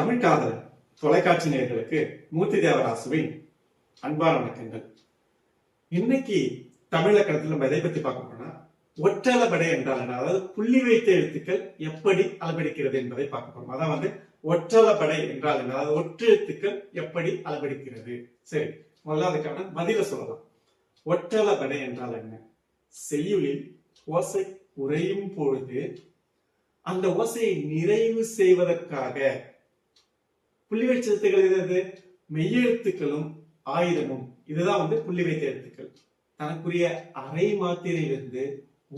தமிழ் காதல் தொலைக்காட்சி நேர்களுக்கு மூர்த்தி தேவராசுவின் அன்பான வணக்கங்கள். இன்னைக்கு தமிழக்கணத்தில் நம்ம எதை பத்தி பார்க்க போனா ஒற்றளபடை என்றால் என்ன? அதாவது புள்ளி வைத்த எழுத்துக்கள் எப்படி அளவெடுக்கிறது என்பதை பார்க்க போறோம். அதான் வந்து ஒற்றளபடை என்றால் என்ன? அதாவது ஒற்று எழுத்துக்கள் எப்படி அளவெடுக்கிறது? சரி முதல்ல அதுக்கான பதில சொல்லலாம். ஒற்றளபடை என்றால் என்ன? செய்யுளில் ஓசை குறையும் பொழுது அந்த ஓசையை நிறைவு செய்வதற்காக புள்ளி வைச்ச எழுத்துக்கள் எது மெய்யெழுத்துக்களும் ஆயுதமும். இதுதான் வந்து புள்ளி வைத்த எழுத்துக்கள் தனக்குரிய அரை மாத்திரையிலிருந்து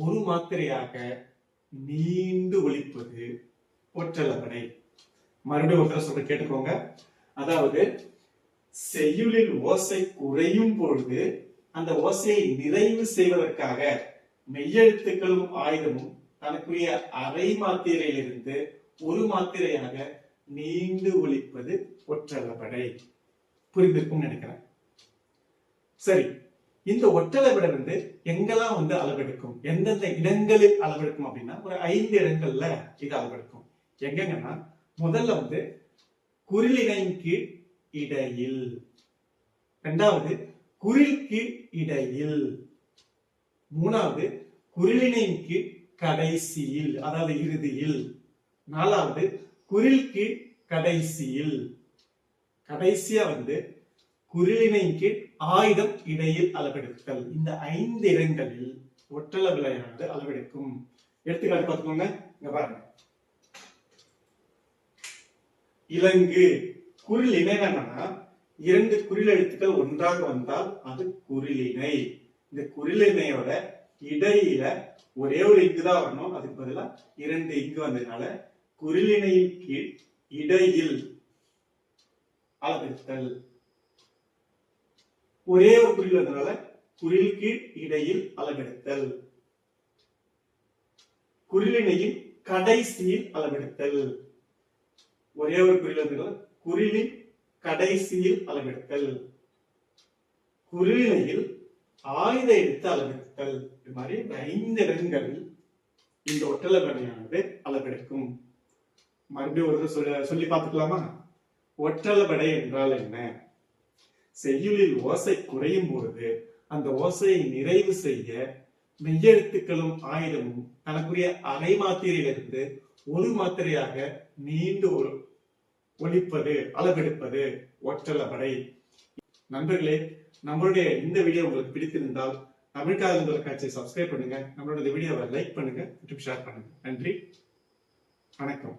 ஒரு மாத்திரையாக நீண்டு ஒழிப்பது ஒற்றளபடை மறுபடியும் ஒருத்தர சொல்ற கேட்டுக்கோங்க. அதாவது செய்யுளில் ஓசை குறையும் பொழுது அந்த ஓசையை நிறைவு செய்வதற்காக மெய்யெழுத்துக்களும் ஆயுதமும் தனக்குரிய அரை மாத்திரையிலிருந்து ஒரு மாத்திரையாக நீண்டு ஒழிப்பது ஒற்றளபடை புரிந்திருக்கும் நினைக்கிறேன். சரி இந்த ஒற்றளபடை வந்து எங்கெல்லாம் வந்து அளவெடுக்கும்? எந்தெந்த இடங்களில் அளவெடுக்கும் அப்படின்னா ஒரு ஐந்து இடங்கள்ல இது அளவெடுக்கும். எங்கெங்கன்னா முதல்ல வந்து குரிலினையின் கீழ் இடையில். இரண்டாவது குரில் கீழ் இடையில். மூணாவது குரிலினையின் கீழ் கடைசியில் அதாவது இறுதியில். நாலாவது குரில் கீழ் கடைசியில். கடைசியா வந்து குறிலினையின் கீழ் ஆயுதம் இடையில் அளவெடுத்தல். இந்த ஐந்து இடங்களில் ஒற்றள விலையானது அளவெடுக்கும். எடுத்துக்காட்டு பார்த்துக்கோங்க. இங்க பாருங்க. இலங்கு. குறில் இணை என்னன்னா இரண்டு குறில் எழுத்துக்கள் ஒன்றாக வந்தால் அது குறிலிணை இந்த குறிலிணையோட இடையில ஒரே ஒரு இங்கு தான் வரணும். அதுக்கு பதிலா இரண்டு இங்கு வந்ததுனால குறிலிணையின் கீழ் இடையில் அளவெடுத்தல் ஒரே ஒரு குறியில் வந்ததுனால குறில் கீழ் இடையில் அளவெடுத்தல் குறிலினையின் கடைசியில் அளவெடுத்தல் ஒரே ஒரு குறில் வந்ததுனால குறிலின் கடைசியில் அளவெடுத்தல் குறிலினையில் ஆயுத எடுத்து அளவெடுத்தல் இது மாதிரி இந்த ஐந்து இடங்களில் இந்த ஒற்றளபடையானது அளவெடுக்கும் மறுபடியும் ஒரு சொல்ல சொல்லி பார்த்துக்கலாமா? ஒற்றளபடை என்றால் என்ன? செய்யுளில் ஓசை குறையும் பொழுது அந்த ஓசையை நிறைவு செய்ய மெய்யெழுத்துக்களும் ஆயுதமும் தனக்குரிய அரை மாத்திரையிலிருந்து ஒரு மாத்திரையாக நீண்டு ஒரு ஒழிப்பது அளவெடுப்பது ஒற்றளபடை நண்பர்களே நம்மளுடைய இந்த வீடியோ உங்களுக்கு பிடித்திருந்தால் தமிழ்காதல் தொலைக்காட்சியை சப்ஸ்கிரைப் பண்ணுங்க. நம்மளோட இந்த வீடியோவை லைக் பண்ணுங்க மற்றும் ஷேர் பண்ணுங்க. நன்றி. வணக்கம்.